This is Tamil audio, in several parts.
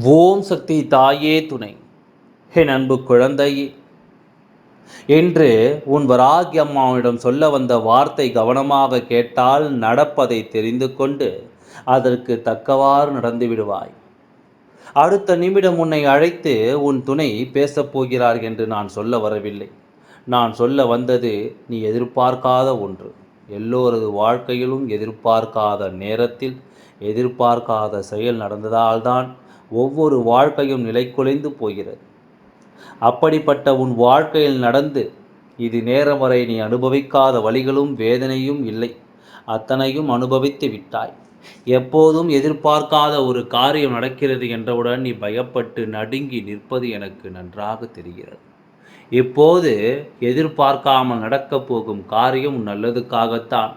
ஓம் சக்தி தாயே துணை. என் அன்பு குழந்தையே என்று உன் வராகி அம்மாவிடம் சொல்ல வந்த வார்த்தை கவனமாக கேட்டால் நடப்பதை தெரிந்து கொண்டு அதற்கு தக்கவாறு நடந்து விடுவாய். அடுத்த நிமிடம் உன்னை அழைத்து உன் துணை பேசப் போகிறார் என்று நான் சொல்ல வரவில்லை. நான் சொல்ல வந்தது நீ எதிர்பார்க்காத ஒன்று. எல்லோரது வாழ்க்கையிலும் எதிர்பார்க்காத நேரத்தில் எதிர்பார்க்காத செயல் நடந்ததால்தான் ஒவ்வொரு வாழ்க்கையும் நிலைக்குலைந்து போகிறது. அப்படிப்பட்ட உன் வாழ்க்கையில் நடந்து இது நேரம் வரை நீ அனுபவிக்காத வழிகளும் வேதனையும் இல்லை. அத்தனையும் அனுபவித்து விட்டாய். எப்போதும் எதிர்பார்க்காத ஒரு காரியம் நடக்கிறது என்றவுடன் நீ பயப்பட்டு நடுங்கி நிற்பது எனக்கு நன்றாக தெரிகிறது. இப்போது எதிர்பார்க்காமல் நடக்கப் போகும் காரியம் நல்லதுக்காகத்தான்.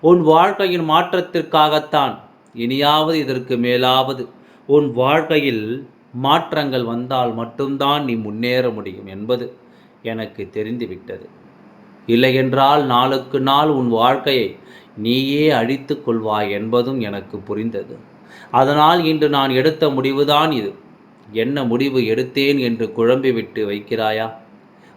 உன் வாழ்க்கையின் மாற்றத்திற்காகத்தான். இனியாவது இதற்கு மேலாவது உன் வாழ்க்கையில் மாற்றங்கள் வந்தால் மட்டும்தான் நீ முன்னேற முடியும் என்பது எனக்கு தெரிந்துவிட்டது. இல்லையென்றால் நாளுக்கு நாள் உன் வாழ்க்கையை நீயே அழித்து கொள்வாய் என்பதும் எனக்கு புரிந்தது. அதனால் இன்று நான் எடுத்த முடிவுதான் இது. என்ன முடிவு எடுத்தேன் என்று குழம்பிவிட்டு வைக்கிறாயா?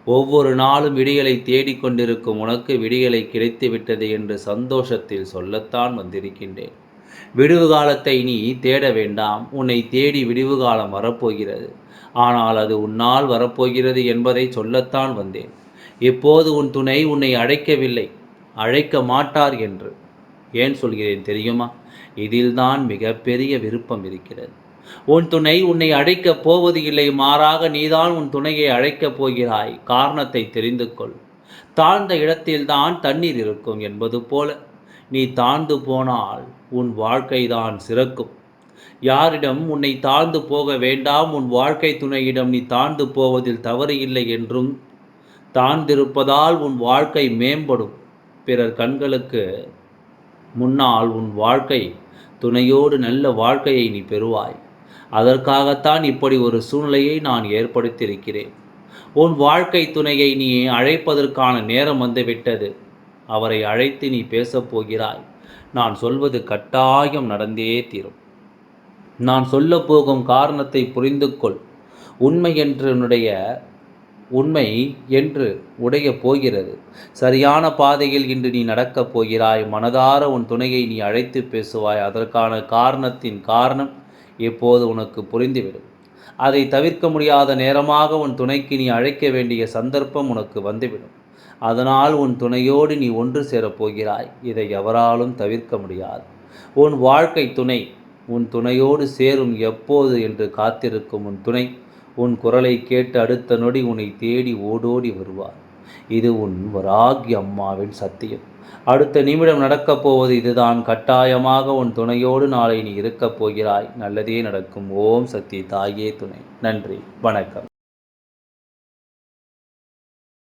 ஒவ்வொரு நாளும் விடியலை தேடிக்கொண்டிருக்கும் உனக்கு விடியலை கிடைத்துவிட்டது என்று சந்தோஷத்தில் சொல்லத்தான் வந்திருக்கின்றேன். விடுவு காலத்தை நீ தேட வேண்டாம். உன்னை தேடி விடுவு காலம் வரப்போகிறது. ஆனால் அது உன்னால் வரப்போகிறது என்பதை சொல்லத்தான் வந்தேன். இப்போது உன் துணை உன்னை அழைக்கவில்லை? அழைக்க மாட்டார் என்று. ஏன் சொல்கிறேன் தெரியுமா? இதில்தான் மிகப்பெரிய விருப்பம் இருக்கிறது. உன் துணை உன்னை அழைக்கப் போவது இல்லை. மாறாக நீதான் உன் துணையை அழைக்கப் போகிறாய். காரணத்தை தெரிந்து கொள். தாழ்ந்த இடத்தில்தான் தண்ணீர் இருக்கும் என்பது போல. நீ தாழ்ந்து போனால் உன் வாழ்க்கைதான் சிறக்கும். யாரிடம் உன்னை தாழ்ந்து போக வேண்டாம் உன் வாழ்க்கை துணையிடம் நீ தாழ்ந்து போவதில் தவறு இல்லை என்றும் தாழ்ந்திருப்பதால் உன் வாழ்க்கை மேம்படும். பிறர் கண்களுக்கு முன்னால் உன் வாழ்க்கை துணையோடு நல்ல வாழ்க்கையை நீ பெறுவாய். அதற்காகத்தான் இப்படி ஒரு சூழ்நிலையை நான் ஏற்படுத்தியிருக்கிறேன். உன் வாழ்க்கை துணையை நீ அழைப்பதற்கான நேரம் வந்துவிட்டது. அவரை அழைத்து நீ பேசப் போகிறாய். நான் சொல்வது கட்டாயம் நடந்தே தீரும். நான் சொல்லப்போகும் காரணத்தை புரிந்து கொள் உண்மை என்றனுடைய உண்மை என்று உடைய போகிறது. சரியான பாதையில் இன்று நீ நடக்கப் போகிறாய். மனதார உன் துணையை நீ அழைத்து பேசுவாய். அதற்கான காரணத்தின் காரணம் இப்போது உனக்கு புரிந்துவிடும். அதை தவிர்க்க முடியாத நேரமாக உன் துணைக்கு நீ அழைக்க வேண்டிய சந்தர்ப்பம் உனக்கு வந்துவிடும். அதனால் உன் துணையோடு நீ ஒன்று சேரப்போகிறாய். இதை எவராலும் தவிர்க்க முடியாது. உன் வாழ்க்கை துணை உன் துணையோடு சேரும் எப்போது என்று காத்திருக்கும் உன் துணை உன் குரலை கேட்டு அடுத்த நொடி உன்னை தேடி ஓடோடி வருவார். இது உன் வராகி அம்மாவின் சத்தியம். அடுத்த நிமிடம் நடக்கப் போவது இதுதான். கட்டாயமாக உன் துணையோடு நாளை நீ இருக்கப் போகிறாய். நல்லதே நடக்கும். ஓம் சக்தி தாயே துணை. நன்றி. வணக்கம்.